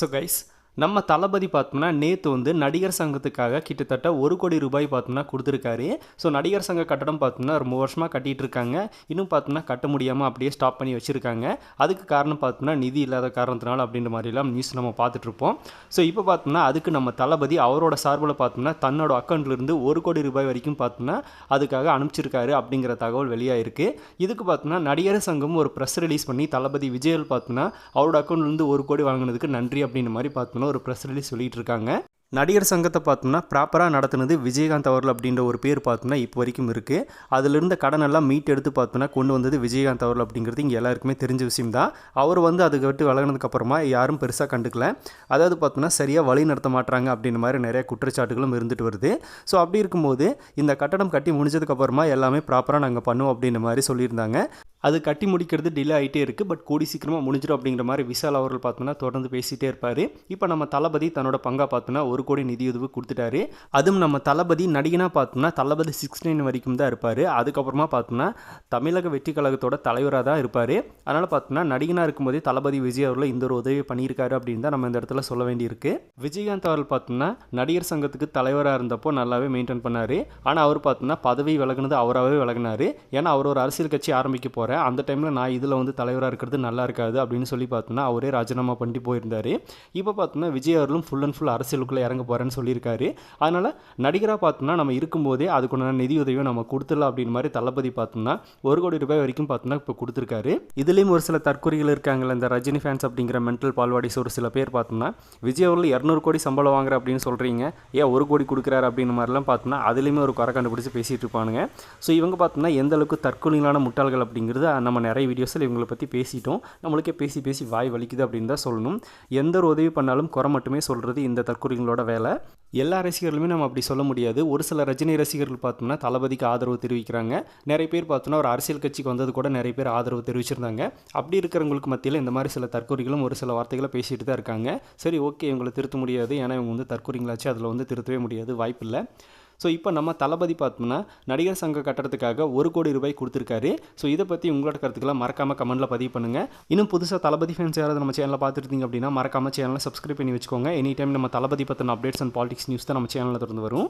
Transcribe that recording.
So guys நம்ம தளபதி பார்த்தோம்னா நேற்று வந்து நடிகர் சங்கத்துக்காக கிட்டத்தட்ட ஒரு கோடி ரூபாய் பார்த்தோம்னா கொடுத்துருக்காரு. ஸோ நடிகர் சங்க கட்டடம் பார்த்தோம்னா ரொம்ப வருஷமாக கட்டிகிட்டு இருக்காங்க இன்னும் பார்த்தோம்னா கட்ட முடியாமல் அப்படியே ஸ்டாப் பண்ணி வச்சுருக்காங்க. அதுக்கு காரணம் பார்த்தோம்னா நிதி இல்லாத காரணத்தினால அப்படின்ற மாதிரிலாம் நியூஸ் நம்ம பார்த்துட்ருப்போம் ஸோ இப்போ பார்த்தோம்னா அதுக்கு நம்ம தளபதி அவரோட சார்பில் பார்த்தோம்னா தன்னோட அக்கௌண்ட்லேருந்து ஒரு கோடி ரூபாய் வரைக்கும் பார்த்தோம்னா அதுக்காக அனுப்பிச்சிருக்காரு அப்படிங்கிற தகவல் வெளியாகிருக்கு இதுக்கு பார்த்தோம்னா நடிகர் சங்கம் ஒரு ப்ரெஸ் ரிலீஸ் பண்ணி தளபதி விஜயல் பார்த்தோம்னா அவரோட அக்கௌண்ட்லேருந்து ஒரு கோடி வாங்கினதுக்கு நன்றி அப்படின்ற மாதிரி பார்த்தோம்னா ஒரு ப்ரெஸ் ரிலீஸ் சொல்லிட்டு இருக்காங்க நடிகர் சங்கத்தை பார்த்தோம்னா ப்ராப்பராக நடத்துனது விஜயகாந்த் அவர்கள் அப்படின்ற ஒரு பேர் பார்த்தோம்னா இப்போ வரைக்கும் இருக்குது அதிலிருந்த கடனெல்லாம் மீட் எடுத்து பார்த்தோம்னா கொண்டு வந்தது விஜயகாந்த் அவர்கள் அப்படிங்கிறது இங்கே எல்லாருக்குமே தெரிஞ்ச விஷயம் தான். அவர் வந்து அதுக்கு விட்டு விலகினதுக்கப்புறமா யாரும் பெருசாக கண்டுக்கல. அதாவது பார்த்தோம்னா சரியாக வழி நடத்த மாட்டாங்க அப்படின்ற மாதிரி நிறைய குற்றச்சாட்டுகளும் இருந்துட்டு வருது. ஸோ அப்படி இருக்கும்போது இந்த கட்டடம் கட்டி முடிஞ்சதுக்கப்புறமா எல்லாமே ப்ராப்பராக நாங்கள் பண்ணுவோம் அப்படின்ற மாதிரி சொல்லியிருந்தாங்க. அது கட்டி முடிக்கிறது டிலே ஆகிட்டே இருக்குது பட் கூடி சீக்கிரமாக முடிஞ்சிடும் அப்படிங்கிற மாதிரி விஷால் அவர்கள் பார்த்தோன்னா தொடர்ந்து பேசிகிட்டே இருப்பார். இப்போ நம்ம தளபதி தன்னோட பங்காக பார்த்தோன்னா ஒரு கோடி நிதியுதவி கொடுத்துட்டாரு. அதுவும் நம்ம தளபதி நடிகனாக பார்த்தோம்னா தளபதி சிக்ஸ் நைன் வரைக்கும் தான் இருப்பார். அதுக்கப்புறமா பார்த்தோம்னா தமிழக வெற்றி கழகத்தோட தலைவராக தான் இருப்பார். அதனால் பார்த்தோம்னா நடிகனாக இருக்கும்போதே தளபதி விஜய் அவர்கள் இந்த ஒரு உதவி பண்ணியிருக்காரு அப்படின்னு தான் நம்ம இந்த இடத்துல சொல்ல வேண்டியிருக்கு. விஜயகாந்த் அவர்கள் பார்த்தோம்னா நடிகர் சங்கத்துக்கு தலைவராக இருந்தப்போ நல்லாவே மெயின்டைன் பண்ணார். ஆனால் அவர் பார்த்தோம்னா பதவி விலகுனது அவராகவே விலகினார். ஏன்னா அவர் ஒரு அரசியல் கட்சி ஆரம்பிக்க போகிறேன் அந்த டைமில் நான் இதில் வந்து தலைவராக இருக்கிறது நல்லா இருக்காது அப்படின்னு சொல்லி பார்த்தோன்னா அவரே ராஜினாமா பண்ணிட்டு போயிருந்தார். இப்போ பார்த்தோன்னா விஜய் அவர்களும் ஃபுல் அண்ட் ஃபுல் அரசியலுக்குள்ளே இறங்க போகிறேன்னு சொல்லியிருக்காரு. அதனால் நடிகராக பார்த்தோன்னா நம்ம இருக்கும்போதே அதுக்குண்டான நிதியுதவியும் நம்ம கொடுத்துடலாம் அப்படின்னு மாதிரி தளபதி பார்த்தோம்னா ஒரு கோடி ரூபாய் வரைக்கும் பார்த்தோன்னா இப்போ கொடுத்துருக்காரு. இதுலேயும் ஒரு சில தற்கொலைகள் இருக்காங்கல்ல இந்த ரஜினி ஃபேன்ஸ் அப்படிங்கிற மென்டல் பால்வாடிஸ் ஒரு சில பேர் பார்த்தோம்னா விஜய் அவர்கள் இரநூறு கோடி சம்பளம் வாங்குற அப்படின்னு சொல்கிறீங்க ஏன் ஒரு கோடி கொடுக்குறாரு அப்படின்னு மாதிரிலாம் பார்த்தோம்னா அதுலேயுமே ஒரு குறை கண்டுபிடிச்சி பேசிகிட்டு இருப்பானுங்க. ஸோ இவங்க பார்த்தோம்னா எந்த அளவுக்கு தற்கொலைகளான முட்டாள்கள் அப்படிங்கிறது நம்ம நிறைய வீடியோஸில் இவங்களை பற்றி பேசிட்டோம். நம்மளுக்கே பேசி பேசி வாய் வலிக்குது அப்படின்னு தான் சொல்லணும். எந்த ஒரு உதவி பண்ணாலும் குறை மட்டுமே சொல்கிறது இந்த தற்கொலைகளோட வேலை. எல்லா ரசிகர்களுமே நம்ம அப்படி சொல்ல முடியாது. ஒரு சில ரஜினி ரசிகர்கள் பார்த்தோம்னா தளபதிக்கு ஆதரவு தெரிவிக்கிறாங்க. நிறைய பேர் பார்த்தோன்னா ஒரு அரசியல் கட்சிக்கு வந்தது கூட நிறைய பேர் ஆதரவு தெரிவிச்சிருந்தாங்க. அப்படி இருக்கிறவங்களுக்கு மத்தியில் இந்த மாதிரி சில தற்கொலைகளும் ஒரு சில வார்த்தைகளை பேசிகிட்டு தான் இருக்காங்க. சரி ஓகே இவங்களை திருத்த முடியாது. ஏன்னா இவங்க வந்து தற்கொலைங்களாச்சு. அதில் வந்து திருத்தவே முடியாது. வாய்ப்பில்லை. ஸோ இப்போ நம்ம தளபதி பார்த்தோம்னா நடிகர் சங்க கட்டடத்துக்காக ஒரு கோடி ரூபாய் கொடுத்துருக்காரு. ஸோ இதை பற்றி உங்களோட கருத்துக்களை மறக்காமல் கமெண்ட்டில் பதிவு பண்ணுங்கள் இன்னும் புதுசாக தளபதி ஃபேன்ஸ் யாராவது நம்ம சேனலில் பார்த்துருந்தீங்க அப்படின்னா மறக்காமல் சேனலை சப்ஸ்கிரைப் பண்ணி வச்சுக்கோங்க. எனி டைம் நம்ம தளபதி பற்றின அப்டேட்ஸ் அண்ட் பாலிடிக்ஸ் நியூஸ் தான் நம்ம சேனலில் திறந்து வரும்.